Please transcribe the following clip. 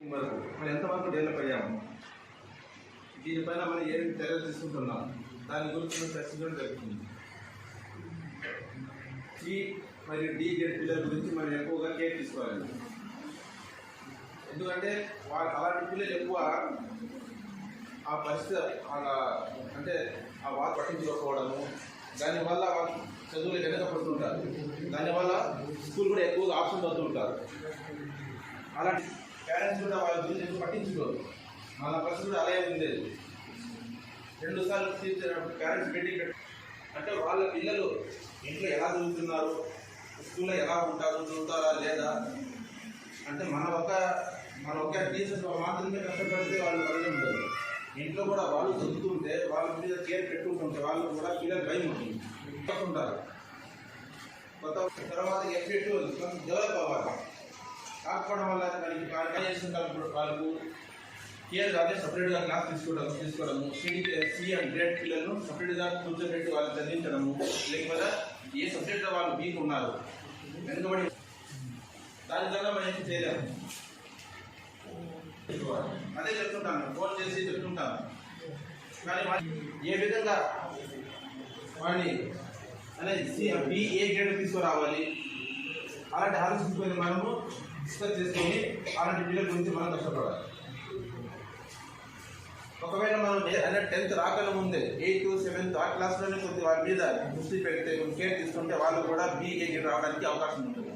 వరకు మనం ఎంతవరకు డెవలప్ అయ్యాము? దీనిపైన మనం ఏం చర్యలు తీసుకుంటున్నాం? దాని గురించి మనం చర్చించడం జరుగుతుంది. సి మరియు డి గ్రేడ్ పిల్లల గురించి మనం ఎక్కువగా కేర్ తీసుకోవాలి. ఎందుకంటే వాళ్ళ అలాంటి పిల్లలు ఎక్కువ ఆ పరిస్థితి అంటే ఆ వాత పట్టించుకోకపోవడము దానివల్ల వాళ్ళు చదువులు వెనక పడుతుంటారు. దానివల్ల స్కూల్ కూడా ఎక్కువగా ఆప్షన్ పడుతుంటారు. అలాంటి పేరెంట్స్ కూడా వాళ్ళ గురించి ఎక్కువ పట్టించుకోరు. మన పరిస్థితి కూడా అలాగే ఉండేది. రెండు సార్లు పేరెంట్స్ మీటింగ్ పెట్టి అంటే వాళ్ళ పిల్లలు ఇంట్లో ఎలా చదువుతున్నారు? స్కూల్లో ఎలా ఉంటారు? చదువుతారా? లేదా? అంటే మన ఒక మన ఒక టీచర్స్ మాత్రమే కష్టపడితే వాళ్ళు పడడం ఉండదు. ఇంట్లో కూడా వాళ్ళు చదువుతుంటే వాళ్ళ మీద కేర్ పెట్టుకుంటుంటే వాళ్ళు కూడా పిల్లలు భయం ఉంటుంది. ఉంటారు. కొత్త తర్వాత ఎఫెక్ట్ కొంచెం డెవలప్ అవ్వాలి. కాకపోవడం వల్ల మనకి ఆర్గనైజేషన్ వాళ్ళకు కేర్ అదే సపరేట్గా క్లాస్ తీసుకోవడం తీసుకోవడము సిడి సి అండ్ గ్రేడ్ పిల్లలను సపరేట్గా కూర్చోబెట్టి వాళ్ళని చదివించడము లేకపోతే ఏ సబ్జెక్ట్లో వాళ్ళు వీక్ ఉన్నారు వెనుకబడి దానికన్నా మనం ఏం చేయలేము. అదే చెప్తుంటాను ఫోన్ చేసి చెప్తుంటాను. కానీ ఏ విధంగా వాడిని అనేది సి బి ఏ గ్రేడ్ తీసుకురావాలి? అలాంటి ఆలోచించుకొని మనము డిస్కస్ చేసుకొని అలాంటి పిల్లల గురించి మనం కష్టపడాలి. ఒకవేళ మనం అంటే టెన్త్ రాకల ముందే ఎయిత్ సెవెంత్ ఆ క్లాస్లోనే కొద్ది వాళ్ళ మీద దృష్టి పెడితే కేర్ తీసుకుంటే వాళ్ళు కూడా బి రావడానికి అవకాశం ఉంటుంది.